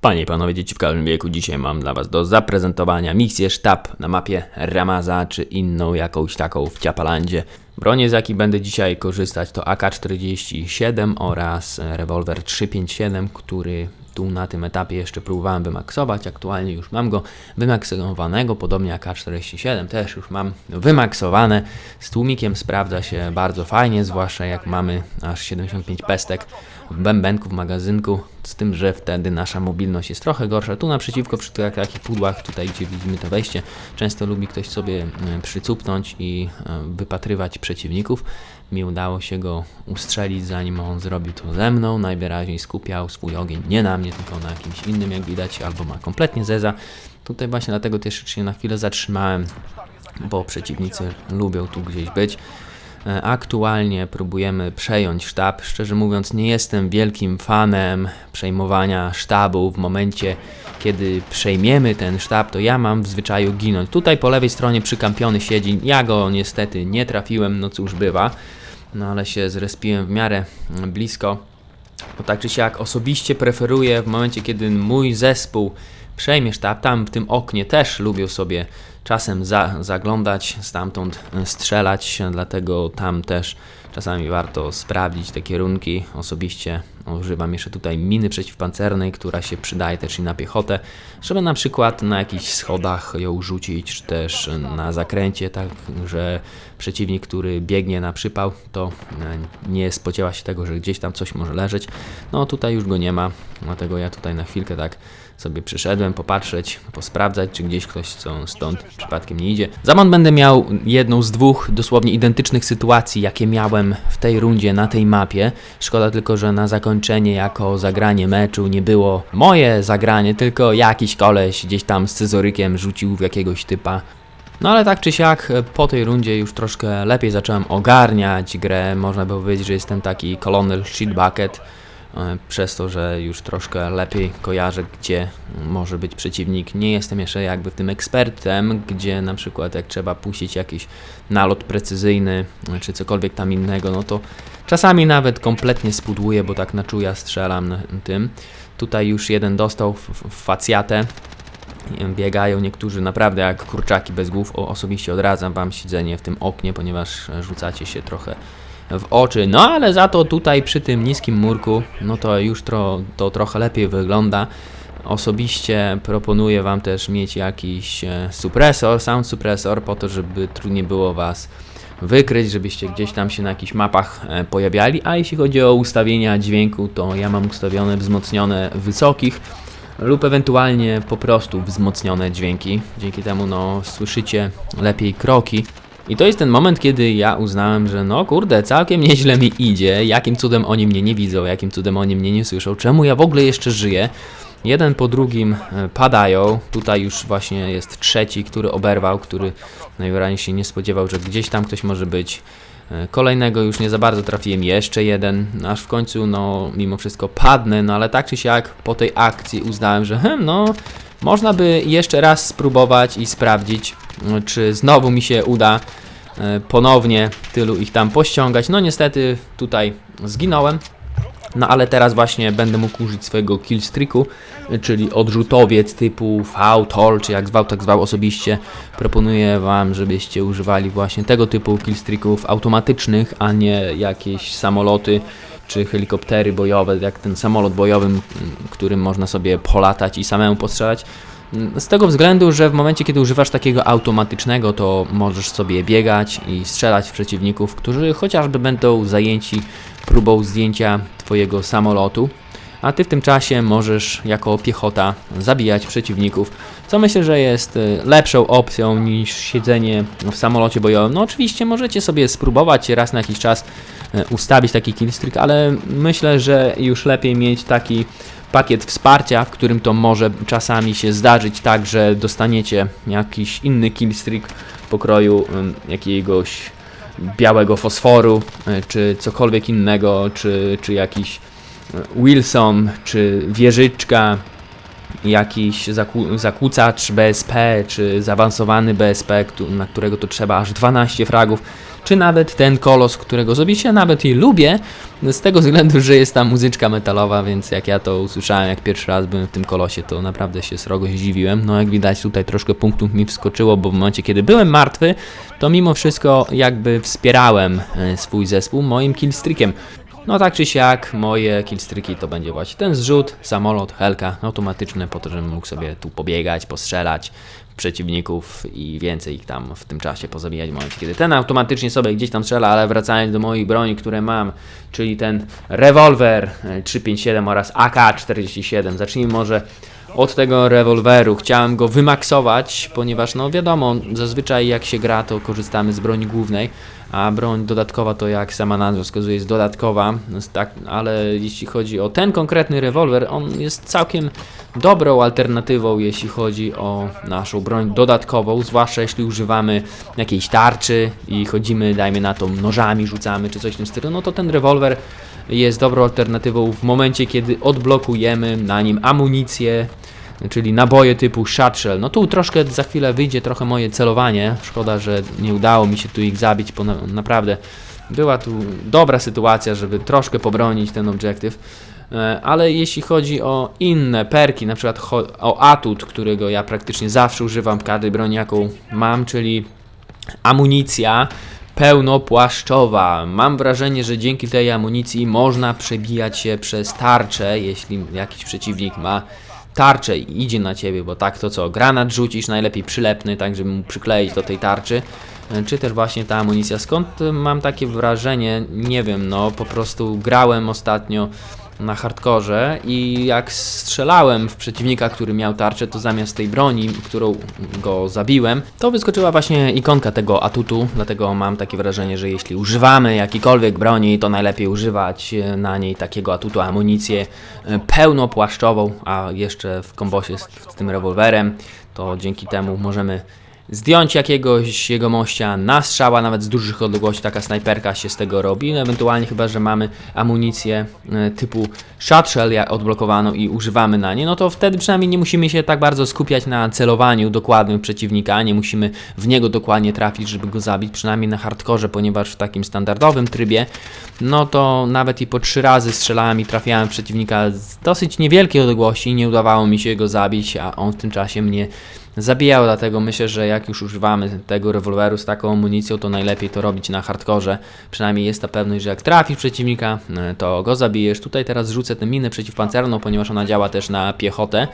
Panie i panowie, dzieci w każdym wieku, dzisiaj mam dla was do zaprezentowania misję sztab na mapie Ramaza, czy inną jakąś taką w Ciapalandzie. Bronie z jakich będę dzisiaj korzystać to AK-47 oraz rewolwer 357, który tu na tym etapie jeszcze próbowałem wymaksować. Aktualnie już mam go wymaksowanego, podobnie jak AK-47 też już mam wymaksowane. Z tłumikiem sprawdza się bardzo fajnie, zwłaszcza jak mamy aż 75 pestek bębenku, w magazynku, z tym, że wtedy nasza mobilność jest trochę gorsza. Tu naprzeciwko przy takich pudłach, tutaj gdzie widzimy to wejście, często lubi ktoś sobie e, przycupnąć i e, wypatrywać przeciwników. Mi udało się go ustrzelić, zanim on zrobił to ze mną. Najwyraźniej skupiał swój ogień nie na mnie, tylko na jakimś innym, jak widać, albo ma kompletnie zeza. Tutaj właśnie dlatego też się na chwilę zatrzymałem, bo przeciwnicy lubią tu gdzieś być. E, aktualnie próbujemy przejąć sztab. Szczerze mówiąc, nie jestem wielkim fanem przejmowania sztabu w momencie, kiedy przejmiemy ten sztab, to ja mam w zwyczaju ginąć. Tutaj po lewej stronie przykampiony siedzi. Ja go niestety nie trafiłem, no cóż bywa. No ale się zrespiłem w miarę blisko. Bo tak czy siak osobiście preferuję w momencie, kiedy mój zespół przejmie sztab, tam w tym oknie też lubią sobie czasem za, zaglądać, stamtąd strzelać, dlatego tam też czasami warto sprawdzić te kierunki. Osobiście używam jeszcze tutaj miny przeciwpancernej, która się przydaje też i na piechotę, żeby na przykład na jakichś schodach ją rzucić, czy też na zakręcie, tak że przeciwnik, który biegnie na przypał, to nie spodziewa się tego, że gdzieś tam coś może leżeć. No tutaj już go nie ma, dlatego ja tutaj na chwilkę tak sobie przyszedłem popatrzeć, posprawdzać, czy gdzieś ktoś co stąd przypadkiem nie idzie. Zamon będę miał jedną z dwóch dosłownie identycznych sytuacji, jakie miałem w tej rundzie na tej mapie. Szkoda tylko, że na zakończenie jako zagranie meczu nie było moje zagranie, tylko jakiś koleś gdzieś tam z scyzorykiem rzucił w jakiegoś typa. No ale tak czy siak, po tej rundzie już troszkę lepiej zacząłem ogarniać grę. Można by powiedzieć, że jestem taki colonel shit bucket E, przez to, że już troszkę lepiej kojarzę, gdzie może być przeciwnik. Nie jestem jeszcze jakby w tym ekspertem, gdzie na przykład jak trzeba puścić jakiś nalot precyzyjny czy cokolwiek tam innego, no to czasami nawet kompletnie spudłuję, bo tak na czuja strzelam tym. Tutaj już jeden dostał w facjatę, biegają niektórzy naprawdę jak kurczaki bez głów. O, osobiście odradzam Wam siedzenie w tym oknie, ponieważ rzucacie się trochę w oczy. No ale za to tutaj przy tym niskim murku, no to już tro, to trochę lepiej wygląda. Osobiście proponuję Wam też mieć jakiś e, supresor, sound supresor, po to, żeby trudniej było Was wykryć, żebyście gdzieś tam się na jakichś mapach e, pojawiali. A jeśli chodzi o ustawienia dźwięku, to ja mam ustawione wzmocnione wysokich lub ewentualnie po prostu wzmocnione dźwięki. Dzięki temu no, słyszycie lepiej kroki. I to jest ten moment, kiedy ja uznałem, że no kurde, całkiem nieźle mi idzie, jakim cudem oni mnie nie widzą, jakim cudem oni mnie nie słyszą, czemu ja w ogóle jeszcze żyję. Jeden po drugim e, padają. Tutaj już właśnie jest trzeci, który oberwał, który najwyraźniej się nie spodziewał, że gdzieś tam ktoś może być. E, kolejnego już nie za bardzo trafiłem, jeszcze jeden, aż w końcu, no, mimo wszystko padnę, no ale tak czy siak po tej akcji uznałem, że hmm, no, można by jeszcze raz spróbować i sprawdzić, czy znowu mi się uda e, ponownie tylu ich tam pościągać. No niestety tutaj zginąłem. No ale teraz właśnie będę mógł użyć swojego killstreaku, czyli odrzutowiec typu V, TOL, czy jak zwał, tak zwał osobiście. Proponuję Wam, żebyście używali właśnie tego typu killstreaków automatycznych, a nie jakieś samoloty czy helikoptery bojowe, jak ten samolot bojowy, którym można sobie polatać i samemu postrzelać. Z tego względu, że w momencie, kiedy używasz takiego automatycznego, to możesz sobie biegać i strzelać w przeciwników, którzy chociażby będą zajęci próbą zdjęcia Twojego samolotu, a Ty w tym czasie możesz jako piechota zabijać przeciwników, co myślę, że jest y, lepszą opcją niż siedzenie w samolocie bojowym. No oczywiście możecie sobie spróbować raz na jakiś czas y, ustawić taki killstreak, ale myślę, że już lepiej mieć taki pakiet wsparcia, w którym to może czasami się zdarzyć tak, że dostaniecie jakiś inny killstreak pokroju jakiegoś białego fosforu, e, czy cokolwiek innego, czy, czy jakiś e, Wilson, czy wieżyczka, jakiś zakłu zakłócacz BSP, czy zaawansowany BSP, na którego to trzeba aż 12 fragów. Czy nawet ten kolos, którego osobiście nawet i lubię, z tego względu, że jest tam muzyczka metalowa, więc jak ja to usłyszałem, jak pierwszy raz byłem w tym kolosie, to naprawdę się srogo zdziwiłem. No jak widać tutaj troszkę punktów mi wskoczyło, bo w momencie kiedy byłem martwy, to mimo wszystko jakby wspierałem e, swój zespół moim killstreakiem. No tak czy siak, moje killstreaki to będzie właśnie ten zrzut, samolot, helka, automatyczne po to, żebym mógł sobie tu pobiegać, postrzelać przeciwników i więcej ich tam w tym czasie pozabijać w momencie, kiedy ten automatycznie sobie gdzieś tam strzela, ale wracając do moich broni, które mam, czyli ten rewolwer e, 357 oraz AK-47. Zacznijmy może od tego rewolweru. Chciałem go wymaksować, ponieważ no wiadomo, zazwyczaj jak się gra, to korzystamy z broni głównej, a broń dodatkowa to jak sama nazwa wskazuje jest dodatkowa, jest tak, ale jeśli chodzi o ten konkretny rewolwer, on jest całkiem dobrą alternatywą, jeśli chodzi o naszą broń dodatkową, zwłaszcza jeśli używamy jakiejś tarczy i chodzimy, dajmy na to, nożami rzucamy czy coś w tym stylu, no to ten rewolwer jest dobrą alternatywą w momencie, kiedy odblokujemy na nim amunicję, czyli naboje typu shotshell. No tu troszkę za chwilę wyjdzie trochę moje celowanie. Szkoda, że nie udało mi się tu ich zabić, bo na, naprawdę była tu dobra sytuacja, żeby troszkę pobronić ten obiektyw. E, Ale jeśli chodzi o inne perki, na przykład o atut, którego ja praktycznie zawsze używam w każdej broni, jaką mam, czyli amunicja pełnopłaszczowa. Mam wrażenie, że dzięki tej amunicji można przebijać się przez tarczę, jeśli jakiś przeciwnik ma tarczę i idzie na ciebie, bo tak to co, granat rzucisz, najlepiej przylepny, tak żeby mu przykleić do tej tarczy, e, czy też właśnie ta amunicja. Skąd e, mam takie wrażenie? Nie wiem, no po prostu grałem ostatnio na hardkorze i jak strzelałem w przeciwnika, który miał tarczę, to zamiast tej broni, którą go zabiłem, to wyskoczyła właśnie ikonka tego atutu, dlatego mam takie wrażenie, że jeśli używamy jakiejkolwiek broni, to najlepiej używać e, na niej takiego atutu, amunicję e, pełnopłaszczową, a jeszcze w kombosie z, z tym rewolwerem, to dzięki temu możemy zdjąć jakiegoś jego mościa na strzała, nawet z dużych odległości, taka snajperka się z tego robi, no, ewentualnie chyba, że mamy amunicję e, typu shotshell odblokowaną i używamy na nie, no to wtedy przynajmniej nie musimy się tak bardzo skupiać na celowaniu dokładnym przeciwnika, nie musimy w niego dokładnie trafić, żeby go zabić, przynajmniej na hardkorze, ponieważ w takim standardowym trybie, no to nawet i po trzy razy strzelałem i trafiałem przeciwnika z dosyć niewielkiej odległości, nie udawało mi się go zabić, a on w tym czasie mnie zabijał, dlatego myślę, że jak już używamy tego rewolweru z taką amunicją, to najlepiej to robić na hardkorze. Przynajmniej jest ta pewność, że jak trafisz przeciwnika, e, to go zabijesz. Tutaj teraz rzucę tę minę przeciwpancerną, ponieważ ona działa też na piechotę.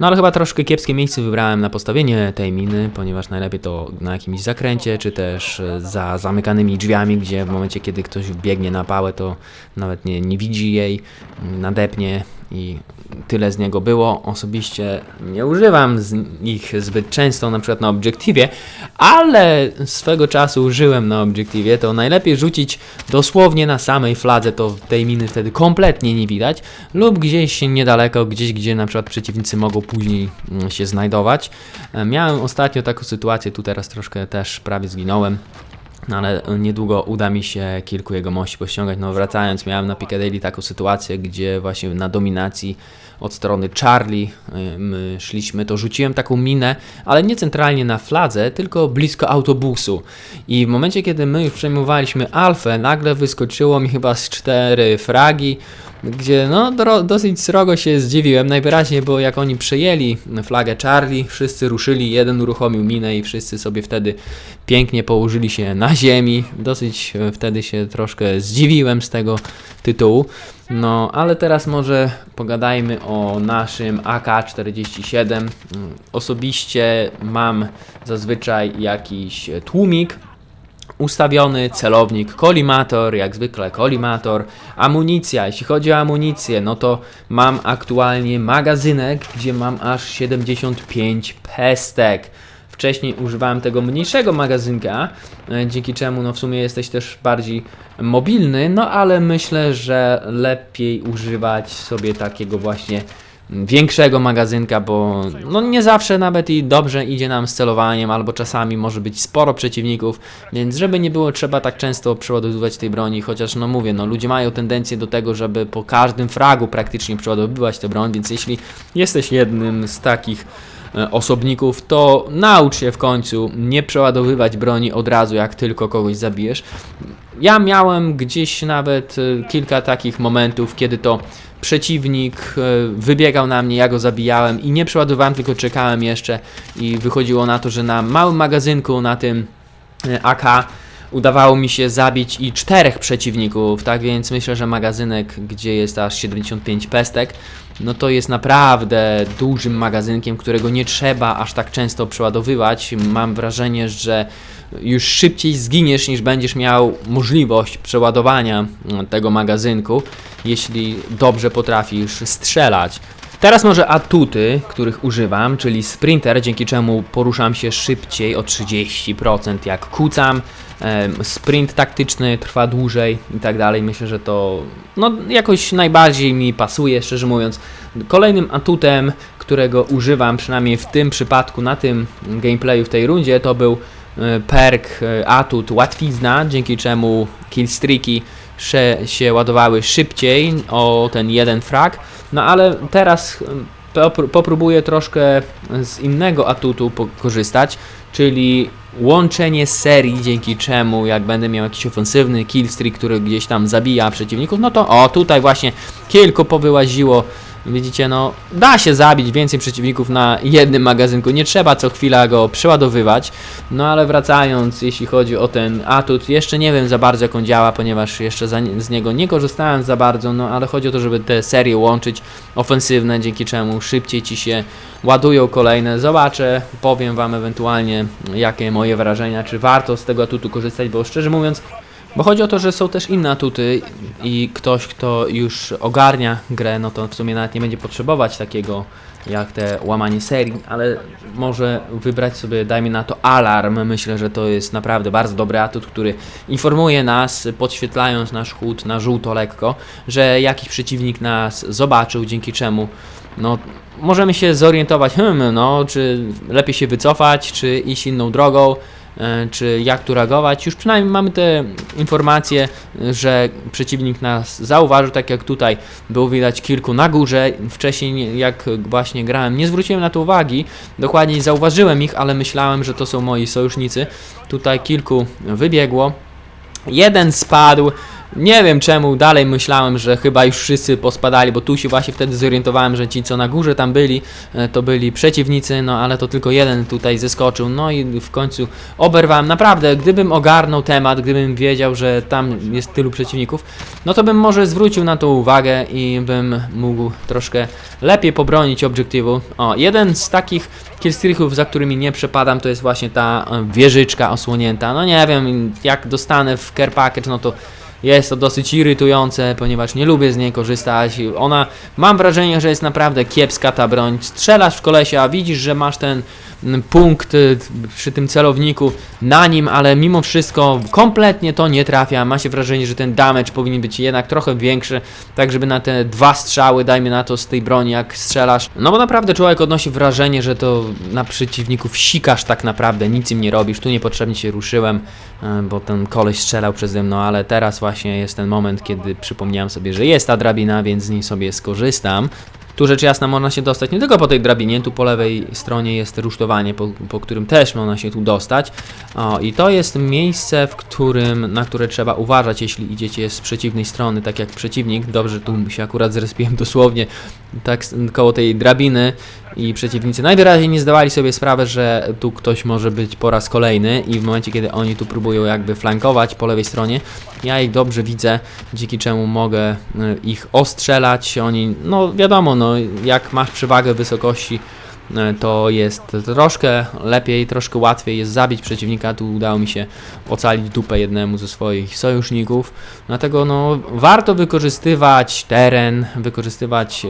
No ale chyba troszkę kiepskie miejsce wybrałem na postawienie tej miny, ponieważ najlepiej to na jakimś zakręcie, czy też e, za zamykanymi drzwiami, gdzie w momencie, kiedy ktoś biegnie na pałę, to nawet nie, nie widzi jej, nadepnie i tyle z niego było. Osobiście nie używam ich zbyt często, na przykład na obiektywie, ale swego czasu użyłem na obiektywie. To najlepiej rzucić dosłownie na samej fladze, to tej miny wtedy kompletnie nie widać, lub gdzieś niedaleko, gdzieś gdzie na przykład przeciwnicy mogą później mm, się znajdować. E, Miałem ostatnio taką sytuację, tu teraz troszkę też prawie zginąłem. No ale niedługo uda mi się kilku jego mości pościągać. No wracając, miałem na Piccadilly taką sytuację, gdzie właśnie na dominacji od strony Charlie my szliśmy, to rzuciłem taką minę, ale nie centralnie na fladze, tylko blisko autobusu. I w momencie, kiedy my już przejmowaliśmy Alfę, nagle wyskoczyło mi chyba z cztery fragi, gdzie no dosyć srogo się zdziwiłem, najwyraźniej, bo jak oni przejęli flagę Charlie, wszyscy ruszyli, jeden uruchomił minę i wszyscy sobie wtedy pięknie położyli się na ziemi. Dosyć e, wtedy się troszkę zdziwiłem z tego tytułu. No, ale teraz może pogadajmy o naszym AK-47. Mm, Osobiście mam zazwyczaj jakiś tłumik, ustawiony celownik, kolimator, jak zwykle kolimator, amunicja. Jeśli chodzi o amunicję, no to mam aktualnie magazynek, gdzie mam aż 75 pestek. Wcześniej używałem tego mniejszego magazynka, e, dzięki czemu no w sumie jesteś też bardziej mobilny, no ale myślę, że lepiej używać sobie takiego właśnie większego magazynka, bo no nie zawsze nawet i dobrze idzie nam z celowaniem, albo czasami może być sporo przeciwników, więc żeby nie było trzeba tak często przeładowywać tej broni, chociaż no mówię, no ludzie mają tendencję do tego, żeby po każdym fragu praktycznie przeładowywać tę broń, więc jeśli jesteś jednym z takich osobników, to naucz się w końcu nie przeładowywać broni od razu, jak tylko kogoś zabijesz. Ja miałem gdzieś nawet e, kilka takich momentów, kiedy to przeciwnik e, wybiegał na mnie, ja go zabijałem i nie przeładowałem, tylko czekałem jeszcze i wychodziło na to, że na małym magazynku na tym e, AK udawało mi się zabić i czterech przeciwników, tak więc myślę, że magazynek, gdzie jest aż 75 pestek, no to jest naprawdę dużym magazynkiem, którego nie trzeba aż tak często przeładowywać. Mam wrażenie, że już szybciej zginiesz niż będziesz miał możliwość przeładowania tego magazynku, jeśli dobrze potrafisz strzelać. Teraz może atuty, których używam, czyli sprinter, dzięki czemu poruszam się szybciej o 30%, jak kucam. Sprint taktyczny trwa dłużej i tak dalej. Myślę, że to no, jakoś najbardziej mi pasuje, szczerze mówiąc. Kolejnym atutem, którego używam, przynajmniej w tym przypadku, na tym gameplayu w tej rundzie, to był e, perk, e, atut łatwizna, dzięki czemu killstreaki się ładowały szybciej o ten jeden frag. No ale teraz popr- popróbuję troszkę z innego atutu korzystać, czyli łączenie serii, dzięki czemu jak będę miał jakiś ofensywny killstreak, który gdzieś tam zabija przeciwników, no to o, tutaj właśnie kilku powyłaziło. Widzicie, no da się zabić więcej przeciwników na jednym magazynku, nie trzeba co chwila go przeładowywać. No ale wracając, jeśli chodzi o ten atut, jeszcze nie wiem za bardzo jak on działa, ponieważ jeszcze za, z niego nie korzystałem za bardzo, no ale chodzi o to, żeby te serie łączyć ofensywne, dzięki czemu szybciej ci się ładują kolejne. Zobaczę, powiem wam ewentualnie jakie moje wrażenia, czy warto z tego atutu korzystać, bo szczerze mówiąc, bo chodzi o to, że są też inne atuty i ktoś, kto już ogarnia grę, no to w sumie nawet nie będzie potrzebować takiego jak te łamanie serii, ale może wybrać sobie, dajmy na to alarm. Myślę, że to jest naprawdę bardzo dobry atut, który informuje nas, podświetlając nasz chód na żółto lekko, że jakiś przeciwnik nas zobaczył, dzięki czemu no, możemy się zorientować, hmm, no, czy lepiej się wycofać, czy iść inną drogą, czy jak tu reagować. Już przynajmniej mamy te informacje, że przeciwnik nas zauważył, tak jak tutaj było widać kilku na górze. Wcześniej, nie- jak właśnie grałem, nie zwróciłem na to uwagi. Dokładniej zauważyłem ich, ale myślałem, że to są moi sojusznicy. Tutaj kilku wybiegło. Jeden spadł. Nie wiem czemu, dalej myślałem, że chyba już wszyscy pospadali, bo tu się właśnie wtedy zorientowałem, że ci co na górze tam byli, e, to byli przeciwnicy, no ale to tylko jeden tutaj zeskoczył, no i w końcu oberwałem. Naprawdę, gdybym ogarnął temat, gdybym wiedział, że tam jest tylu przeciwników, no to bym może zwrócił na to uwagę i bym mógł troszkę lepiej pobronić obiektywu. O, jeden z takich killstreaków, za którymi nie przepadam, to jest właśnie ta e, wieżyczka osłonięta. No nie wiem, jak dostanę w care package, no to jest to dosyć irytujące, ponieważ nie lubię z niej korzystać. Ona, mam wrażenie, że jest naprawdę kiepska ta broń. Strzelasz w kolesia, widzisz, że masz ten punkt przy tym celowniku na nim, ale mimo wszystko kompletnie to nie trafia. Ma się wrażenie, że ten damage powinien być jednak trochę większy, tak żeby na te dwa strzały, dajmy na to z tej broni, jak strzelasz. No bo naprawdę człowiek odnosi wrażenie, że to na przeciwników sikasz tak naprawdę, nic im nie robisz. Tu niepotrzebnie się ruszyłem, e, bo ten koleś strzelał przeze mną, ale teraz właśnie jest ten moment, kiedy przypomniałem sobie, że jest ta drabina, więc z niej sobie skorzystam. Tu rzecz jasna można się dostać nie tylko po tej drabinie, tu po lewej stronie jest rusztowanie, po, po którym też można się tu dostać. O, I to jest miejsce, w którym, na które trzeba uważać, jeśli idziecie z przeciwnej strony, tak jak przeciwnik. Dobrze, tu się akurat zrespiłem dosłownie tak koło tej drabiny i przeciwnicy najwyraźniej nie zdawali sobie sprawy, że tu ktoś może być po raz kolejny i w momencie, kiedy oni tu próbują jakby flankować po lewej stronie, ja ich dobrze widzę, dzięki czemu mogę y, ich ostrzelać. Oni, no wiadomo, no jak masz przewagę wysokości, to jest troszkę lepiej, troszkę łatwiej jest zabić przeciwnika. Tu udało mi się ocalić dupę jednemu ze swoich sojuszników. Dlatego no, warto wykorzystywać teren, wykorzystywać y,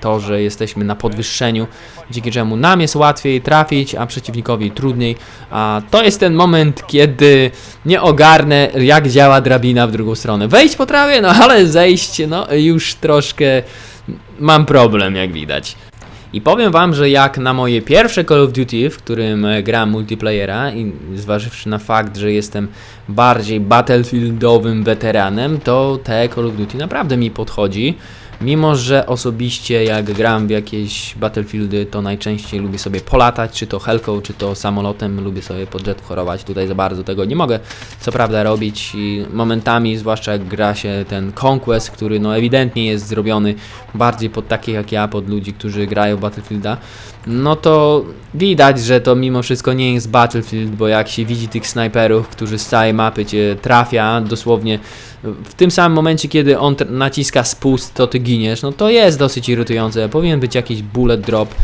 to, że jesteśmy na podwyższeniu, dzięki czemu nam jest łatwiej trafić, a przeciwnikowi trudniej. A to jest ten moment, kiedy nie ogarnę, jak działa drabina w drugą stronę. Wejść potrafię, no ale zejść, no już troszkę mam problem, jak widać. I powiem wam, że jak na moje pierwsze Call of Duty, w którym e, gram multiplayera i zważywszy na fakt, że jestem bardziej battlefieldowym weteranem, to te Call of Duty naprawdę mi podchodzi. Mimo, że osobiście jak gram w jakieś Battlefieldy, to najczęściej lubię sobie polatać, czy to helką, czy to samolotem, lubię sobie pod jet chorować. Tutaj za bardzo tego nie mogę, co prawda, robić i momentami, zwłaszcza jak gra się ten Conquest, który no ewidentnie jest zrobiony bardziej pod takich jak ja, pod ludzi, którzy grają Battlefielda, no to widać, że to mimo wszystko nie jest Battlefield, bo jak się widzi tych snajperów, którzy z całej mapy cię trafia, dosłownie w tym samym momencie, kiedy on naciska spust, to ty giniesz, no to jest dosyć irytujące. Powinien być jakiś bullet drop.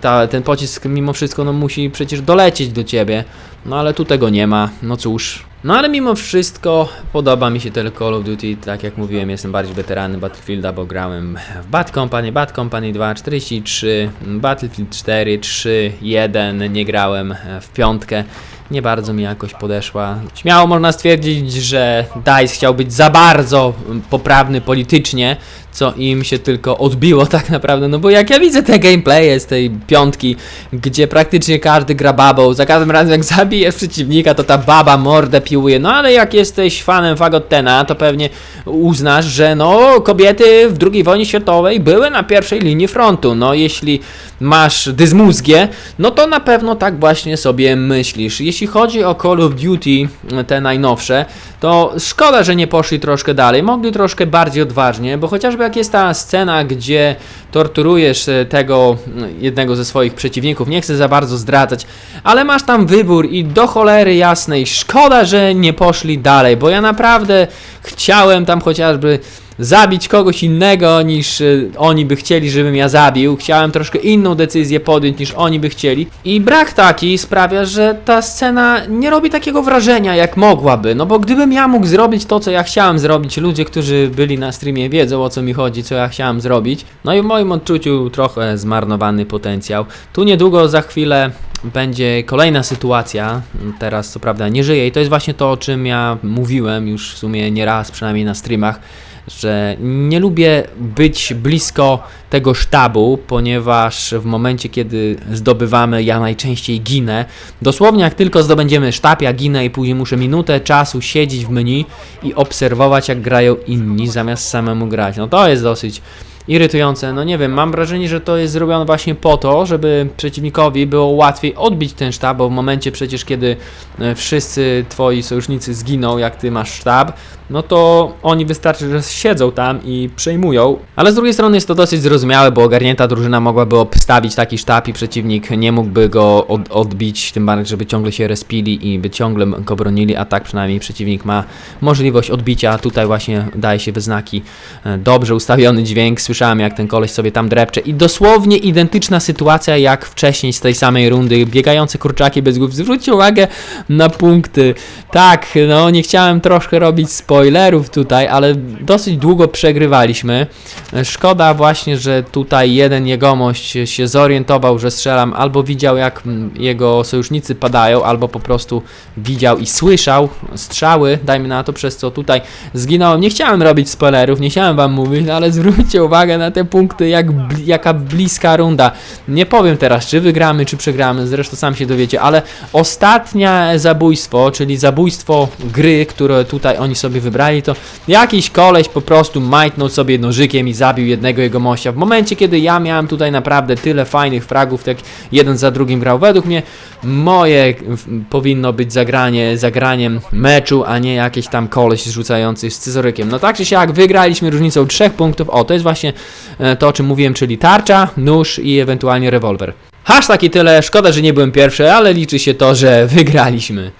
Ta, ten pocisk mimo wszystko no, musi przecież dolecieć do ciebie, no ale tu tego nie ma, no cóż. No ale mimo wszystko podoba mi się ten Call of Duty, tak jak mówiłem, jestem bardziej weteranem Battlefielda, bo grałem w Bad Company, Bad Company 2, 43, Battlefield 4, 3, 1, nie grałem w piątkę. Nie bardzo mi jakoś podeszła. Śmiało można stwierdzić, że DICE chciał być za bardzo poprawny politycznie, co im się tylko odbiło tak naprawdę, no bo jak ja widzę te gameplaye z tej piątki, gdzie praktycznie każdy gra babą, za każdym razem jak zabijesz przeciwnika, to ta baba mordę piłuje, no ale jak jesteś fanem Fagottena, to pewnie uznasz, że no kobiety w II wojnie światowej były na pierwszej linii frontu, no jeśli masz dysmózgię, no to na pewno tak właśnie sobie myślisz. Jeśli chodzi o Call of Duty, te najnowsze, to szkoda, że nie poszli troszkę dalej, mogli troszkę bardziej odważnie, bo chociażby jak jest ta scena, gdzie torturujesz e, tego mm, jednego ze swoich przeciwników, nie chcę za bardzo zdradzać, ale masz tam wybór i do cholery jasnej, szkoda, że nie poszli dalej, bo ja naprawdę chciałem tam chociażby zabić kogoś innego niż y, oni by chcieli, żebym ja zabił. Chciałem troszkę inną decyzję podjąć niż oni by chcieli. I brak taki sprawia, że ta scena nie robi takiego wrażenia jak mogłaby. No bo gdybym ja mógł zrobić to, co ja chciałem zrobić, ludzie, którzy byli na streamie wiedzą o co mi chodzi, co ja chciałem zrobić. No i w moim odczuciu trochę zmarnowany potencjał. Tu niedługo za chwilę będzie kolejna sytuacja. Teraz co prawda nie żyję i to jest właśnie to, o czym ja mówiłem już w sumie nie raz, przynajmniej na streamach że nie lubię być blisko tego sztabu, ponieważ w momencie, kiedy zdobywamy, ja najczęściej ginę. Dosłownie, jak tylko zdobędziemy sztab, ja ginę i później muszę minutę czasu siedzieć w menu i obserwować, jak grają inni, zamiast samemu grać. No to jest dosyć irytujące. No nie wiem, mam wrażenie, że to jest zrobione właśnie po to, żeby przeciwnikowi było łatwiej odbić ten sztab, bo w momencie przecież, kiedy e, wszyscy twoi sojusznicy zginą, jak ty masz sztab, no to oni wystarczy, że siedzą tam i przejmują. Ale z drugiej strony jest to dosyć zrozumiałe, bo ogarnięta drużyna mogłaby obstawić taki sztab i przeciwnik nie mógłby go od, odbić, tym bardziej, żeby ciągle się respili i by ciągle go bronili, a tak przynajmniej przeciwnik ma możliwość odbicia. Tutaj właśnie daje się we znaki e, dobrze ustawiony dźwięk. Słyszałem jak ten koleś sobie tam drepcze i dosłownie identyczna sytuacja jak wcześniej z tej samej rundy. Biegające kurczaki bez głów. Zwróćcie uwagę na punkty. Tak, no nie chciałem troszkę robić spoilerów tutaj, ale dosyć długo przegrywaliśmy. Szkoda właśnie, że tutaj jeden jegomość się zorientował, że strzelam, albo widział jak jego sojusznicy padają, albo po prostu widział i słyszał strzały, dajmy na to, przez co tutaj zginąłem. Nie chciałem robić spoilerów, nie chciałem wam mówić, no ale zwróćcie uwagę na te punkty, jak jaka bliska runda. Nie powiem teraz, czy wygramy, czy przegramy, zresztą sam się dowiecie, ale ostatnie zabójstwo, czyli zabójstwo gry, które tutaj oni sobie wybrali, to jakiś koleś po prostu majtnął sobie nożykiem i zabił jednego jego mościa. W momencie, kiedy ja miałem tutaj naprawdę tyle fajnych fragów, tak jeden za drugim grał, według mnie moje powinno być zagranie, zagraniem meczu, a nie jakiś tam koleś rzucający scyzorykiem. No tak czy siak, wygraliśmy różnicą trzech punktów. O, to jest właśnie to, o czym mówiłem, czyli tarcza, nóż i ewentualnie rewolwer. Hashtag i tyle, szkoda, że nie byłem pierwszy, ale liczy się to, że wygraliśmy.